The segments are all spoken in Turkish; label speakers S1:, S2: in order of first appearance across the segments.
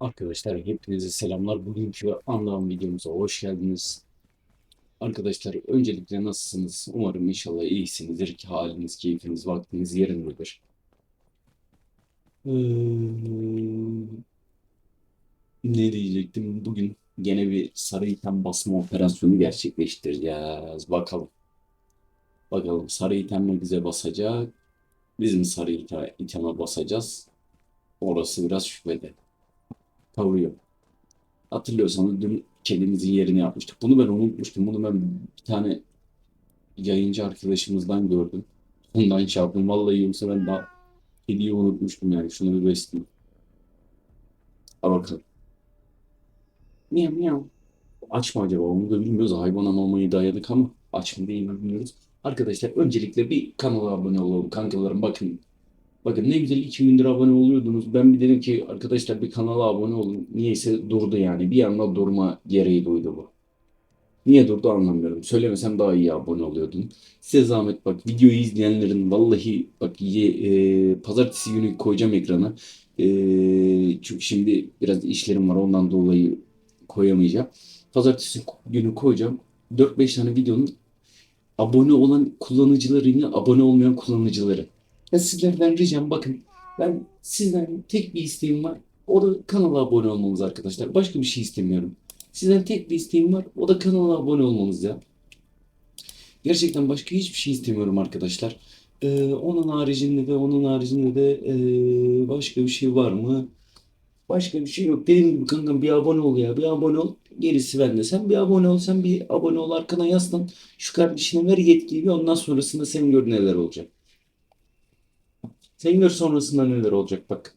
S1: Arkadaşlar hepinize selamlar. Bugünkü anlam videomuza hoş geldiniz. Arkadaşlar öncelikle nasılsınız? Umarım inşallah iyisinizdir ki haliniz, keyfiniz, vaktiniz yerindedir. Ee, ne diyecektim? Bugün gene bir sarı item basma operasyonu gerçekleştireceğiz. Bakalım. Bakalım sarı item mi bize basacak? Biz mi sarı ite- iteme basacağız? Orası biraz şüpheli. Tabii yok. Hatırlıyorsanız dün kedimizin yerini yapmıştık. Bunu ben unutmuştum. Bunu ben bir tane yayıncı arkadaşımızdan gördüm. Ondan şey yaptım. Vallahi yoksa ben daha kediyi unutmuştum yani. Şunu bir besleyeyim. Ha bakalım. Miyav miyav. Aç mı acaba? Onu da bilmiyoruz. Hayvana mamayı dayadık ama aç mı değil mi bilmiyoruz. Arkadaşlar öncelikle bir kanala abone olalım. Kankalarım bakın. Bakın ne güzel 2000 lira abone oluyordunuz. Ben bir dedim ki arkadaşlar bir kanala abone olun. Niyeyse durdu yani. Bir anda durma gereği duydu bu. Niye durdu anlamıyorum. Söylemesem daha iyi abone oluyordun. Size zahmet bak videoyu izleyenlerin vallahi bak ye, e, pazartesi günü koyacağım ekrana. E, çünkü şimdi biraz işlerim var ondan dolayı koyamayacağım. Pazartesi günü koyacağım. 4-5 tane videonun abone olan kullanıcılarıyla abone olmayan kullanıcıları. Ya sizlerden ricam bakın ben sizden tek bir isteğim var. O da kanala abone olmanız arkadaşlar. Başka bir şey istemiyorum. Sizden tek bir isteğim var. O da kanala abone olmanız ya. Gerçekten başka hiçbir şey istemiyorum arkadaşlar. Ee, onun haricinde de onun haricinde de ee, başka bir şey var mı? Başka bir şey yok. Dediğim gibi kankam bir abone ol ya. Bir abone ol. Gerisi bende. Sen bir abone ol. Sen bir abone ol. Arkana yaslan. Şu kardeşine ver yetkiyi. Ondan sonrasında sen gör neler olacak. Gör sonrasında neler olacak bak.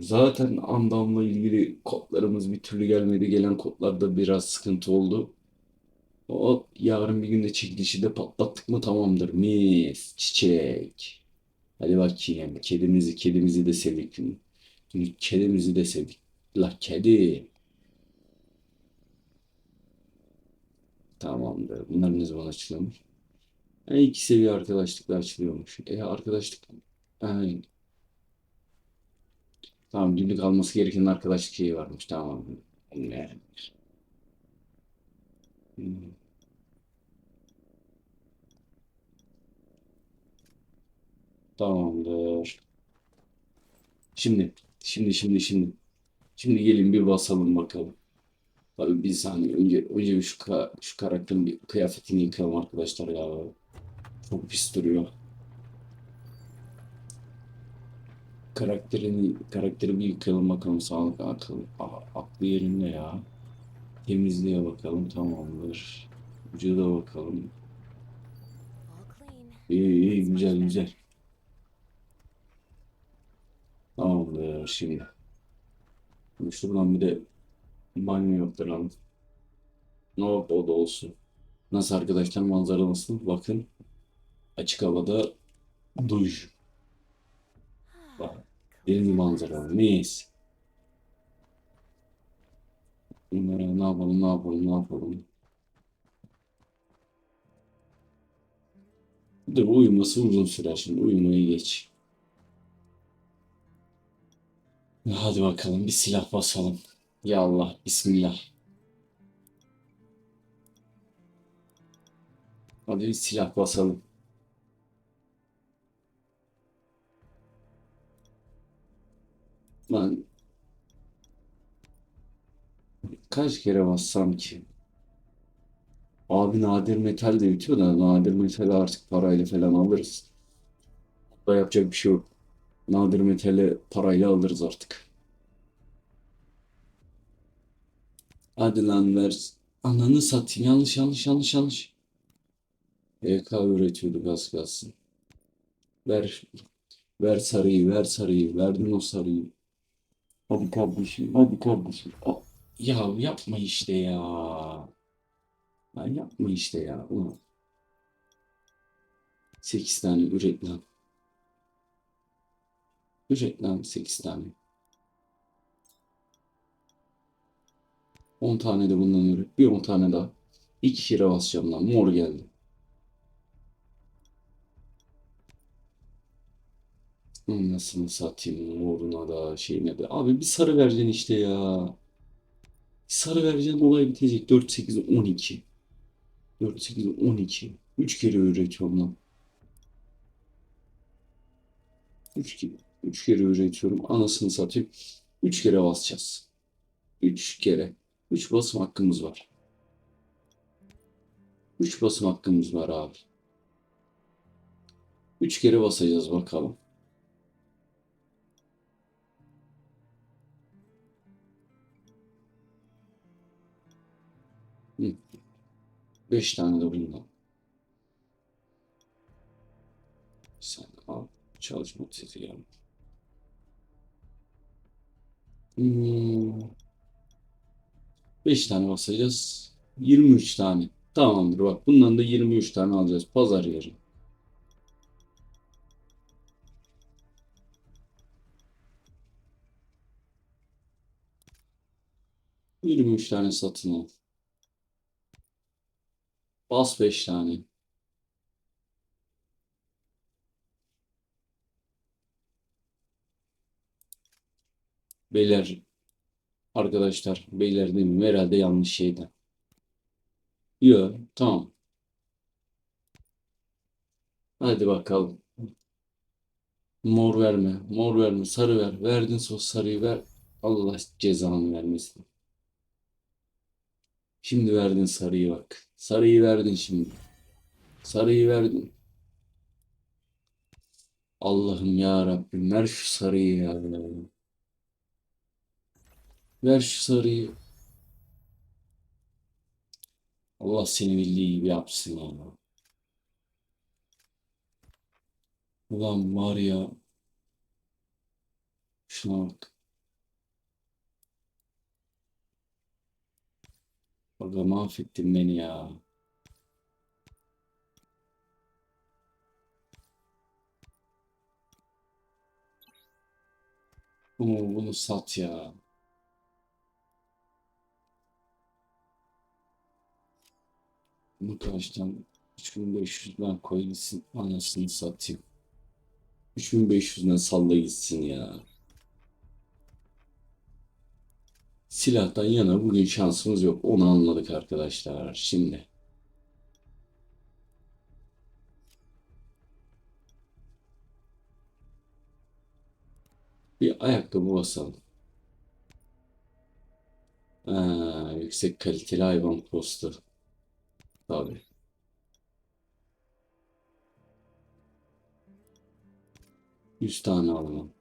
S1: Zaten Andam'la ilgili kodlarımız bir türlü gelmedi. Gelen kodlarda biraz sıkıntı oldu. O yarın bir günde çekilişi de patlattık mı tamamdır. Mis, çiçek. Hadi bakayım. Kedimizi, kedimizi de sevdik. Kedimizi de sevdik. La kedi. Tamamdır. Bunlar ne zaman açılıyormuş? E, iki seviye arkadaşlıkla açılıyormuş. E arkadaşlık... Ay, tamam günlük alması gereken arkadaşlık şeyi varmış. Tamam. Hmm. Tamamdır. Şimdi, şimdi, şimdi, şimdi. Şimdi gelin bir basalım bakalım. Tabii bir saniye önce önce şu ka- şu karakterin bir kıyafetini yıkayalım arkadaşlar ya. Çok pis duruyor. Karakterini karakteri bir yıkayalım bakalım sağlık akıl aklı yerinde ya. Temizliğe bakalım tamamdır. Vücuda bakalım. İyi iyi güzel güzel. Tamamdır şimdi. Şuradan bir de banyo yaptıralım. Ne oldu o da olsun. Nasıl arkadaşlar manzara nasıl? Bakın açık havada duş. Bak deniz manzaralı. Mis. Bunlara ne yapalım ne yapalım ne yapalım. Dur uyuması uzun sürer şimdi. Uyumayı geç. Hadi bakalım bir silah basalım. Ya Allah bismillah. Hadi bir silah basalım. Ben kaç kere bassam ki? Abi nadir metal de bitiyor da nadir metali artık parayla falan alırız. Da yapacak bir şey yok. Nadir metali parayla alırız artık. Hadi lan ver. Ananı satayım. Yanlış yanlış yanlış yanlış. EK üretiyorduk az kalsın. Ver. Ver sarıyı ver sarıyı. Verdin o sarıyı. Hadi kardeşim. Hadi kardeşim. O- Ya yapma işte ya. Ya yapma işte ya. Ulan. 8 tane üret lan. Üret lan 8 tane. 10 tane de bundan üret. Bir 10 tane daha. İki kere basacağım lan. Mor geldi. Nasıl satayım moruna da şeyine de. Abi bir sarı vereceksin işte ya. Bir sarı vereceksin olay bitecek. 4, 8, 12. 4, 8, 12. 3 kere üretiyorum lan. 3 kere, 3 kere üretiyorum. Anasını satayım. 3 kere basacağız. 3 kere. 3 basım hakkımız var. 3 basım hakkımız var abi. 3 kere basacağız bakalım. 5 tane de bundan. Sen al çalışma ya. Hmm. 5 tane basacağız. 23 tane. Tamamdır bak bundan da 23 tane alacağız. Pazar yarı. Yirmi üç tane satın al. Bas 5 tane. Beyler, arkadaşlar, beyler değil mi? Herhalde yanlış şeydi. Yok, tamam. Hadi bakalım. Mor verme, mor verme, sarı ver. Verdin sos sarıyı ver. Allah cezanı vermesin. Şimdi verdin sarıyı bak. Sarıyı verdin şimdi. Sarıyı verdin. Allah'ım ya Rabbim ver şu sarıyı ya. Ver şu sarıyı. Allah seni bildiği gibi yapsın ya. Ulan var ya. Şuna bak. Aga mahvettin beni ya. Bunu, bunu sat ya. Bunu kaçtan 3500'den koy gitsin anasını satayım. 3500'den salla gitsin ya. Silahtan yana bugün şansımız yok. Onu anladık arkadaşlar. Şimdi. Bir ayakkabı basalım. Ha, yüksek kaliteli hayvan postu. Tabii. Yüz tane alalım.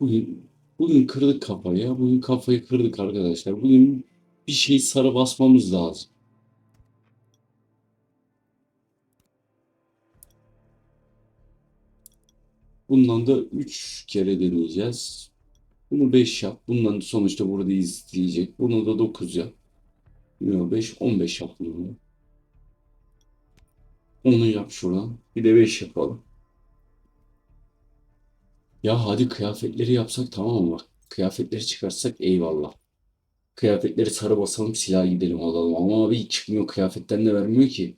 S1: Bugün bugün kırdık kafayı. Bugün kafayı kırdık arkadaşlar. Bugün bir şey sarı basmamız lazım. Bundan da 3 kere deneyeceğiz. Bunu 5 yap. Bundan sonuçta burada izleyecek. Bunu da 9 yap. Yok 5, 15 yap bunu. Onu yap şuradan. Bir de 5 yapalım. Ya hadi kıyafetleri yapsak tamam mı? Kıyafetleri çıkarsak eyvallah. Kıyafetleri sarı basalım silah gidelim alalım. Ama abi çıkmıyor kıyafetten de vermiyor ki.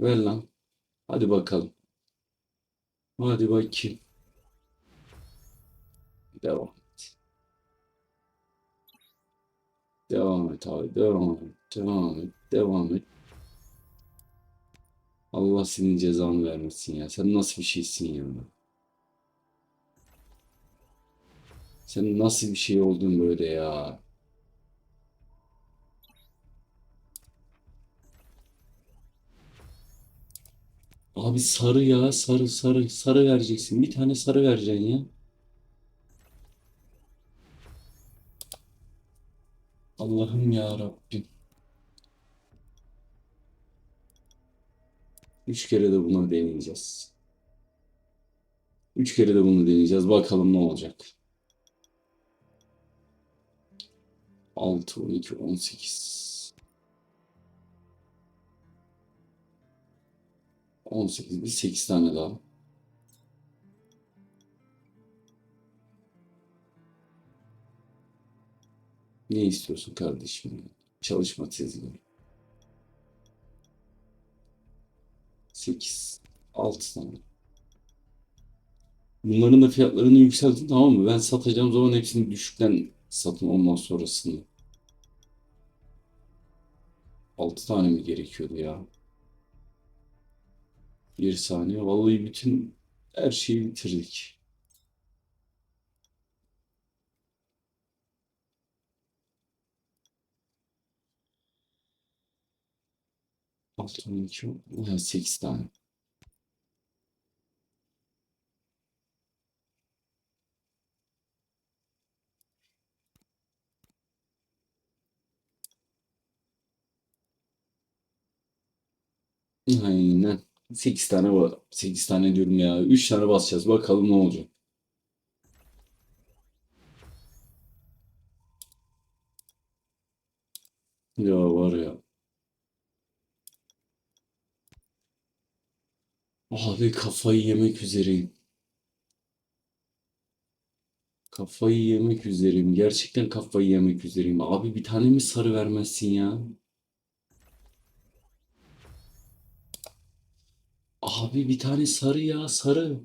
S1: Ver lan. Hadi bakalım. Hadi bakayım. Devam et. Devam et abi. Devam et. Devam et. Devam et. Allah senin cezanı vermesin ya. Sen nasıl bir şeysin ya? Sen nasıl bir şey oldun böyle ya? Abi sarı ya sarı sarı sarı vereceksin. Bir tane sarı vereceksin ya. Allah'ım ya Rabbim. Üç kere de bunu deneyeceğiz. Üç kere de bunu deneyeceğiz. Bakalım ne olacak. 6, 12, 18. 18, bir 8 tane daha. Ne istiyorsun kardeşim? Çalışma tezgahı. 8, 6 tane. Bunların da fiyatlarını yükseltin tamam mı? Ben satacağım zaman hepsini düşükten satın ondan sonrasını. 6 tane mi gerekiyordu ya? Bir saniye. Vallahi bütün her şeyi bitirdik. Altı, on iki, sekiz tane. Aynen. 8 tane var. 8 tane diyorum ya. 3 tane basacağız. Bakalım ne olacak. Ya var ya. Abi kafayı yemek üzereyim. Kafayı yemek üzereyim. Gerçekten kafayı yemek üzereyim. Abi bir tane mi sarı vermezsin ya? Abi bir tane sarı ya sarı.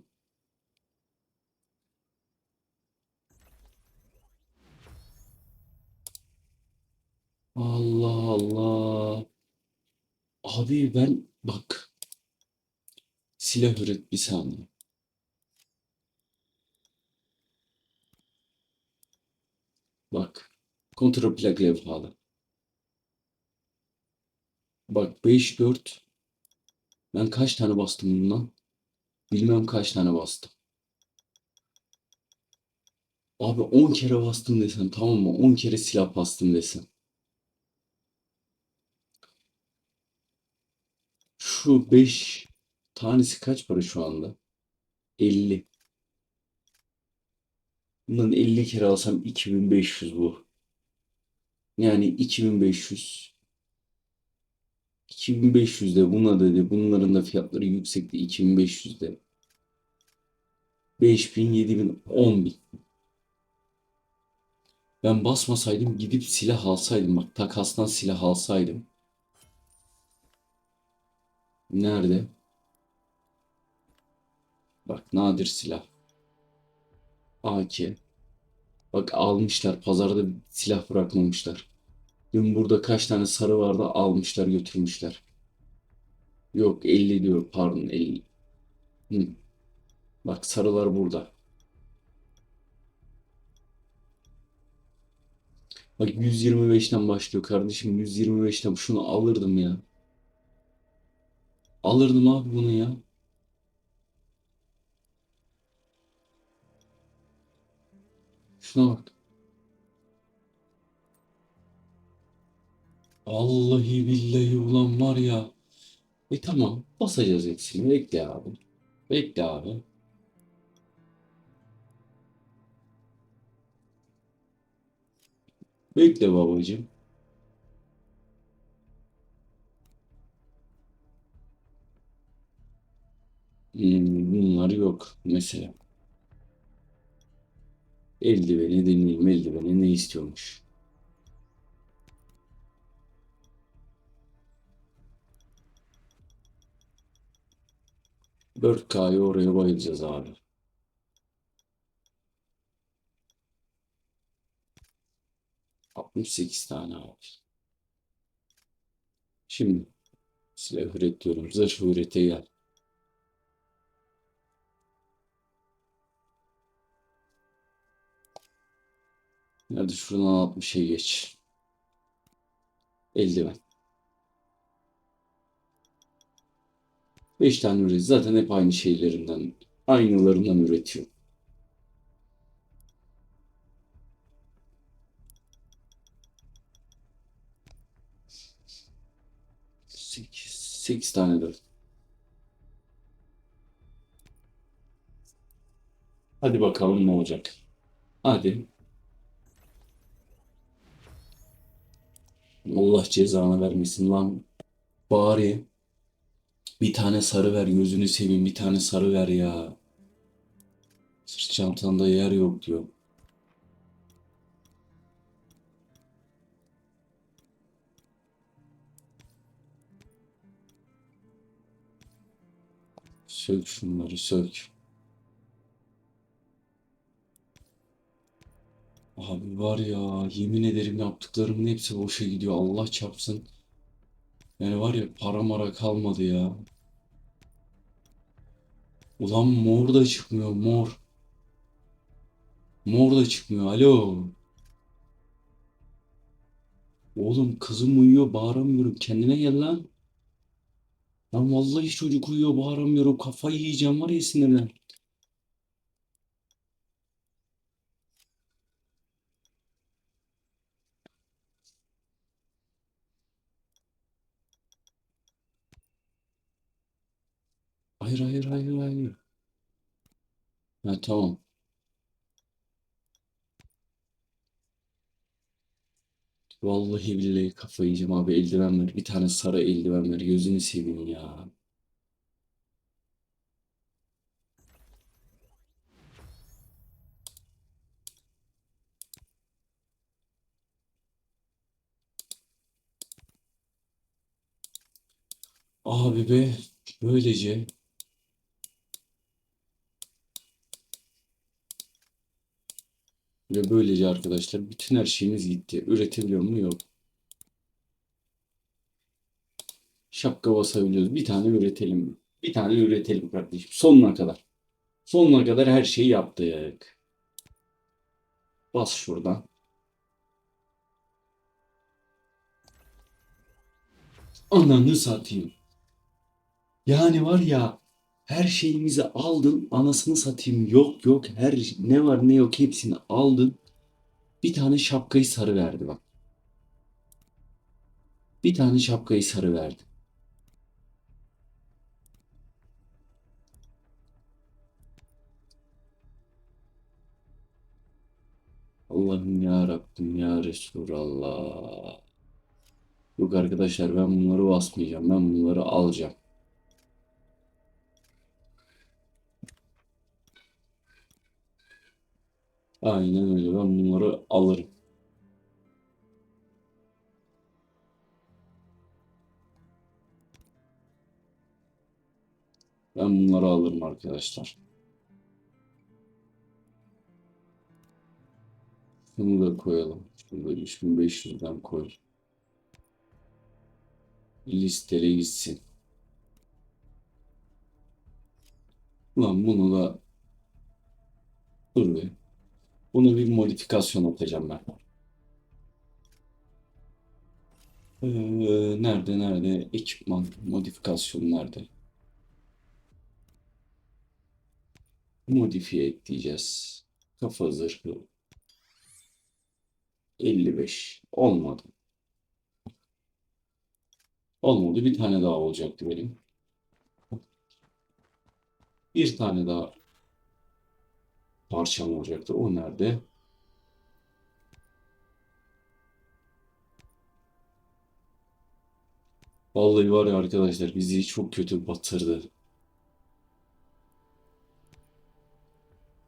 S1: Allah Allah. Abi ben bak silah üret bir saniye. Bak kontraplak levhalı. Bak 5 4 ben kaç tane bastım bundan? Bilmem kaç tane bastım. Abi 10 kere bastım desem tamam mı? 10 kere silah bastım desem. Şu 5 tanesi kaç para şu anda? 50. Bundan 50 kere alsam 2500 bu. Yani 2500. 2500 de buna dedi. Bunların da fiyatları yüksekti 2500 de. 5000, 7000, 10000. Ben basmasaydım gidip silah alsaydım. Bak takastan silah alsaydım. Nerede? Bak nadir silah. AK. Bak almışlar. Pazarda silah bırakmamışlar. Dün burada kaç tane sarı vardı almışlar götürmüşler. Yok 50 diyor pardon 50. Hı. Bak sarılar burada. Bak 125'ten başlıyor kardeşim 125'ten şunu alırdım ya. Alırdım abi bunu ya. Şuna bak. Vallahi billahi ulan var ya. E tamam basacağız hepsini. Bekle abi. Bekle abi. Bekle babacığım. Hmm, bunlar yok mesela. Eldiveni deneyeyim. Eldiveni ne istiyormuş? Dört K'yı oraya bayılacağız abi. Altmış sekiz tane abi. Şimdi silah üretiyorum. Zırh ürete gel. Hadi şuradan 60'a geç. Eldiven. 5 tane üretiyor. Zaten hep aynı şeylerinden, aynılarından üretiyor. Sekiz, sekiz tane de. Hadi bakalım ne olacak. Hadi. Allah cezanı vermesin lan. Bari bir tane sarı ver gözünü seveyim bir tane sarı ver ya. Sırt çantanda yer yok diyor. Sök şunları sök. Abi var ya yemin ederim yaptıklarımın hepsi boşa gidiyor. Allah çarpsın. Yani var ya para mara kalmadı ya. Ulan mor da çıkmıyor mor. Mor da çıkmıyor. Alo. Oğlum kızım uyuyor bağıramıyorum. Kendine gel lan. Lan vallahi çocuk uyuyor bağıramıyorum. Kafayı yiyeceğim var ya sinirden. Hayır hayır hayır hayır. Ha tamam. Vallahi billahi kafayı yiyeceğim abi eldiven ver. Bir tane sarı eldiven ver. Gözünü seveyim ya. Abi be böylece ve böylece arkadaşlar bütün her şeyimiz gitti. Üretebiliyor mu? Yok. Şapka basabiliyoruz. Bir tane üretelim. Bir tane üretelim kardeşim. Sonuna kadar. Sonuna kadar her şeyi yaptık. Bas şuradan. Ananı satayım. Yani var ya her şeyimizi aldın anasını satayım yok yok her ne var ne yok hepsini aldın. Bir tane şapkayı sarı verdi bak. Bir tane şapkayı sarı verdi. Allah'ım ya Rabbim ya Resulallah. Yok arkadaşlar ben bunları basmayacağım. Ben bunları alacağım. Aynen öyle. Ben bunları alırım. Ben bunları alırım arkadaşlar. Şunu da koyalım. Şunu da 3500'den koy. Listele gitsin. Ulan bunu da dur be. Bunu bir modifikasyon atacağım ben. Ee, nerede nerede? Ekipman modifikasyon nerede? Modifiye ekleyeceğiz. Kafa zırhı 55 olmadı. Olmadı. Bir tane daha olacaktı benim. Bir tane daha parçam olacaktı. O nerede? Vallahi var ya arkadaşlar bizi çok kötü batırdı.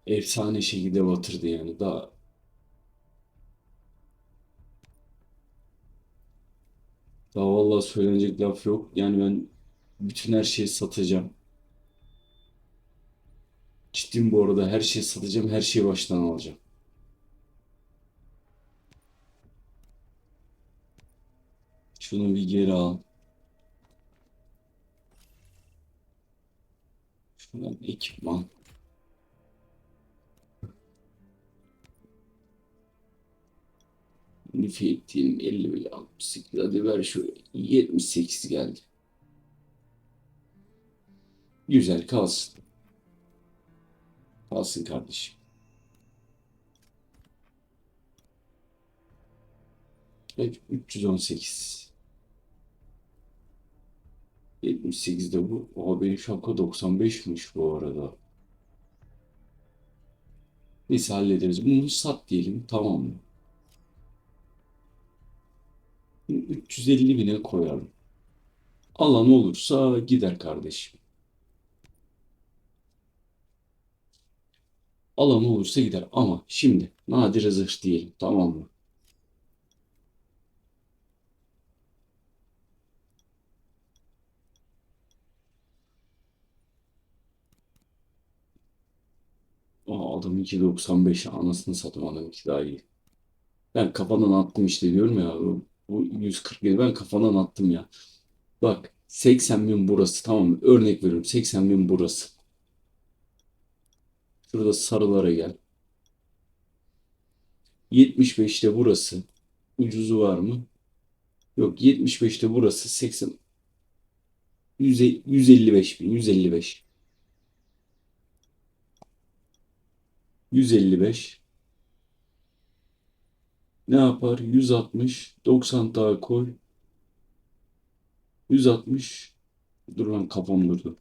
S1: Efsane şekilde batırdı yani. Daha daha vallahi söylenecek laf yok. Yani ben bütün her şeyi satacağım. Ciddiyim bu arada. Her şeyi satacağım. Her şeyi baştan alacağım. Şunu bir geri al. Şuradan ekipman. Nifit diyelim 50 bile 68 hadi ver şu 78 geldi. Güzel kalsın. Kalsın kardeşim. Evet 318. 78 de bu. Oha benim şapka 95'miş bu arada. Neyse hallederiz. Bunu sat diyelim tamam mı? 350 bine koyalım. Alan olursa gider kardeşim. Alan olursa gider. Ama şimdi nadire zırh diyelim. Tamam mı? Aa, adam 2.95 anasını satayım adam 2 daha iyi. Ben kafadan attım işte diyorum ya. Bu, bu 147 ben kafadan attım ya. Bak 80 bin burası tamam mı? Örnek veriyorum 80 bin burası. Şurada sarılara gel. 75'te burası. Ucuzu var mı? Yok 75'te burası 80 100 155 bin 155 155 ne yapar? 160 90 daha koy 160 dur lan kafam durdu.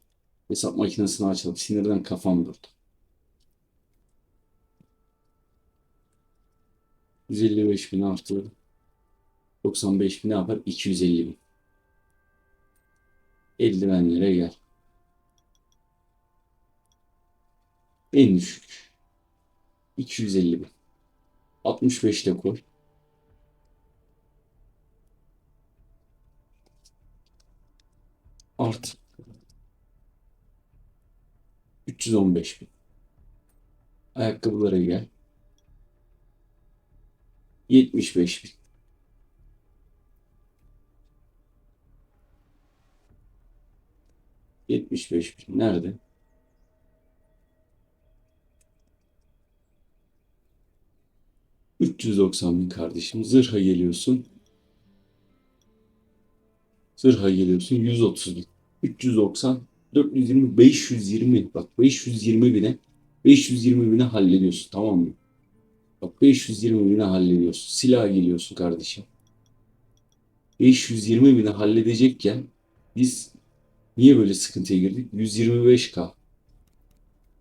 S1: Hesap makinesini açalım. Sinirden kafam durdu. 155 bin artı 95 bin ne yapar? 250 bin. Eldivenlere gel. En düşük. 250 bin. 65 de koy. Art. 315 bin. Ayakkabılara gel. 75 bin. Yetmiş beş bin. Nerede? Üç yüz doksan bin kardeşim. Zırha geliyorsun. Zırha geliyorsun. Yüz otuz bin. Üç yüz doksan. Dört yüz yirmi. Beş yüz yirmi. Bak beş yüz yirmi bine. Beş yüz yirmi bine hallediyorsun. Tamam mı? Bak 520 bine hallediyorsun. Silah geliyorsun kardeşim. 520 bine halledecekken biz niye böyle sıkıntıya girdik? 125K.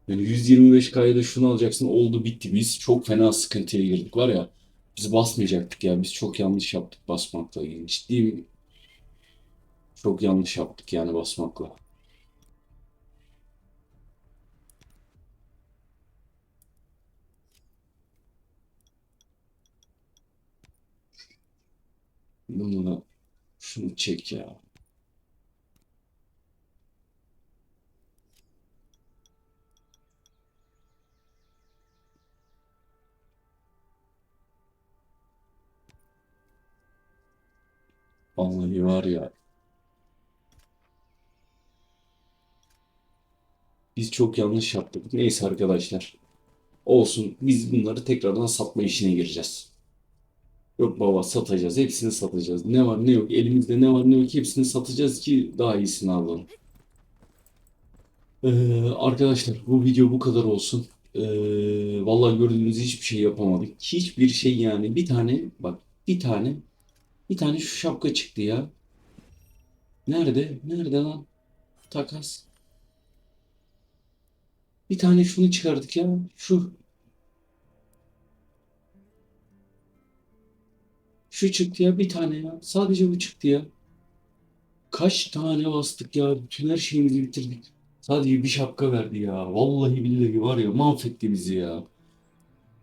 S1: Yani 125K'ya da şunu alacaksın oldu bitti. Biz çok fena sıkıntıya girdik var ya. Biz basmayacaktık ya. Biz çok yanlış yaptık basmakla ilgili. Ciddiyim. Çok yanlış yaptık yani basmakla. Bunu şunu çek ya. Vallahi var ya. Biz çok yanlış yaptık. Neyse arkadaşlar. Olsun. Biz bunları tekrardan satma işine gireceğiz. Yok baba satacağız. Hepsini satacağız. Ne var ne yok. Elimizde ne var ne yok. Hepsini satacağız ki daha iyisini alalım. Ee, arkadaşlar bu video bu kadar olsun. Ee, vallahi gördüğünüz hiçbir şey yapamadık. Hiçbir şey yani. Bir tane bak bir tane bir tane şu şapka çıktı ya. Nerede? Nerede lan? Takas. Bir tane şunu çıkardık ya. Şu. Şu çıktı ya bir tane ya. Sadece bu çıktı ya. Kaç tane bastık ya. Bütün her şeyimizi bitirdik. Sadece bir şapka verdi ya. Vallahi billahi var ya mahvetti bizi ya.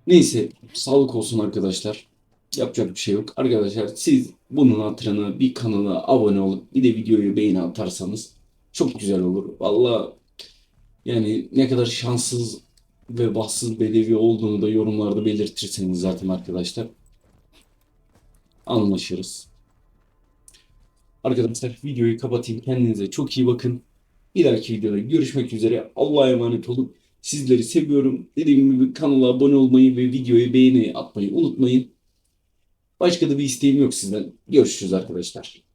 S1: Neyse sağlık olsun arkadaşlar. Yapacak bir şey yok. Arkadaşlar siz bunun hatırına bir kanala abone olup bir de videoyu beğeni atarsanız çok güzel olur. Vallahi yani ne kadar şanssız ve bahtsız bedevi olduğunu da yorumlarda belirtirseniz zaten arkadaşlar anlaşırız. Arkadaşlar videoyu kapatayım. Kendinize çok iyi bakın. Bir dahaki videoda görüşmek üzere. Allah'a emanet olun. Sizleri seviyorum. Dediğim gibi kanala abone olmayı ve videoyu beğeni atmayı unutmayın. Başka da bir isteğim yok sizden. Görüşürüz arkadaşlar.